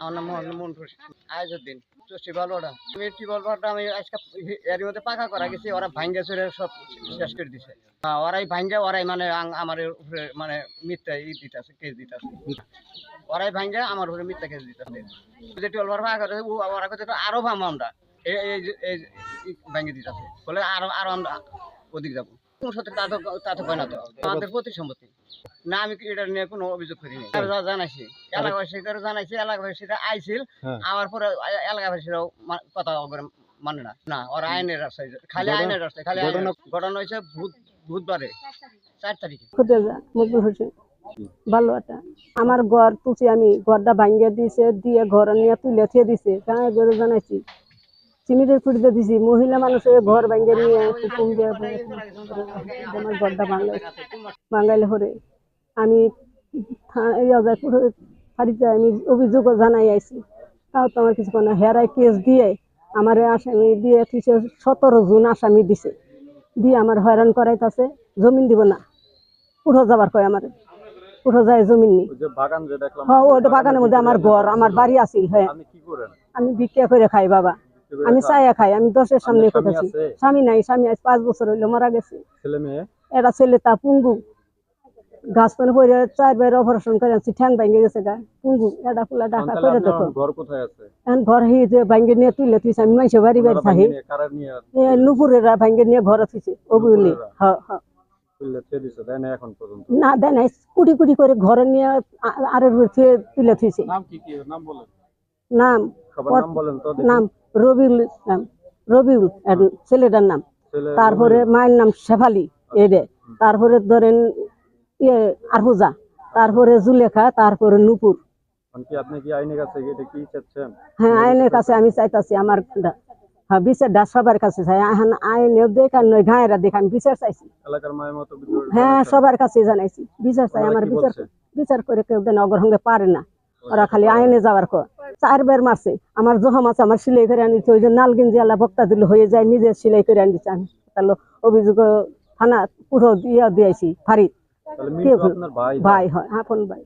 আমার নাম মোহাম্মদ মন্টুর আয়োজুদ্দিন চষ্টি বালুয়াটা আমি ভাড়াটা আমি আজকে এর মধ্যে পাকা করা গেছি ওরা ভাঙ্গে চুরে সব শেষ করে দিছে। হ্যাঁ, ওরাই ভাঙ্গে ওরাই মানে আমার উপরে মানে মিথ্যা ই দিতেছে কেস দিতেছে। ওরাই ভাঙ্গে আমার উপরে মিথ্যা কেস দিতেছে। যে ভাড়া পাকা করে ও ওরা কথা আরও ভাঙবো আমরা। এই এই দিতেছে। বলে আরও আরও আমরা ওদিক যাব। কোনো সত্যি তা তো তা তো না তো। আমাদের প্রতি সম্পত্তি। না আমি এটা নিয়ে কোনো অভিযোগ করিনি আর যা জানাইছি। এলাকাবাসীকে জানাইছি এলাকাবাসীরা আইছিল। হ্যাঁ। আমার পরে এলাকাবাসীরাও কথা ওপরে মানে না। না ওরা আইনের রাস্তায় খালি আইনের রাস্তায় খালি ঘটনা- হয়েছে বুধ বুধবারে চার তারিখে। মকবুল হোসেন। বালুয়াটা। আমার ঘর তুলছি আমি ঘরটা ভাঙ্গিয়ে দিয়েছে দিয়ে ঘর নিয়ে তুলে থিয়ে দিছে। গায়ে গরু জানাইছি। সিমেন্টের ফুটিতে দিছি। মহিলা মানুষের ঘর ভাঙ্গিয়ে নিয়ে কুকুম দিয়ে আমার হরে। আমি ফাঁড়িতে আমি অভিযোগ জানাই আইছি। তাও তো আমার কিছু না হেরাই কেস দিয়ে আমার আসামি দিয়ে দিছে সতেরো জন আসামি দিছে। দিয়ে আমার হয়রান করাইতাছে জমিন দিব না। পুরো যাবার কয় আমার। পুরো যায় জমিন নি। হ্যাঁ ওটা বাগানের মধ্যে আমার ঘর আমার বাড়ি আছিল হ্যাঁ। আমি ভিক্ষা করে খাই বাবা। আমি? চাইয়া খাই আমি দশের সামনে কোথাছি স্বামী নাই স্বামী আজ পাঁচ বছর হইল মারা গেছে। ছেলে মেয়ে? এটা ছেলে তা পুঙ্গু। গাছ পানি চার বাইরে অপারেশন করে আনছি ঠ্যাং ভাঙ্গে গেছে গা পুঙ্গু। এটা ফুলা ডাকা করে দেখো। ঘর কোথায় আছে? এখন ঘর হি যে ভাঙ্গে নিয়ে তুলে তুইছে আমি মাইসে বাড়ি বাড়ি থাকি। নুপুরের ভাঙ্গে নিয়ে ঘর থুইছে ওগুলি? হ্যাঁ হ্যাঁ। দিছে তাই না দেয় নাই। কুড়ি কুড়ি করে ঘরে নিয়ে আ- আরের উপর তুলে থুইছে। নাম কি কি? নাম বলেন। নাম নাম রবিউল নাম রবিউল ছেলেটার নাম। তারপরে মায়ের নাম শেফালি এডে। তারপরে ধরেন ইয়ে আরহুজা। তারপরে জুলেখা তারপরে নুপুর। হ্যাঁ আইনের কাছে? আমি চাইতাছি আমার হ্যাঁ বিচার সবার কাছে চাই। এখন আইনেও দেখান নয় গাঁয়েরা দেখ আমি বিচার চাইছি হ্যাঁ সবার কাছে জানাইছি। বিচার চাই আমার বিচার বিচার করে কেউ দেন অগ্রহঙ্গে পারে না। ওরা খালি আইনে যাওয়ার কর। চারবার মাসে আমার জহা মাছ আমার সিলাই করে আনিছে ওই যে নালগিঞ্জি আল্লাহ ভক্তা দিল হয়ে যায় নিজের সিলাই করে আনিছে আমি। তাহলে অভিযোগ থানা পুরো ইয়া দিয়েছি ফারিদ ভাই হয় আপন ভাই।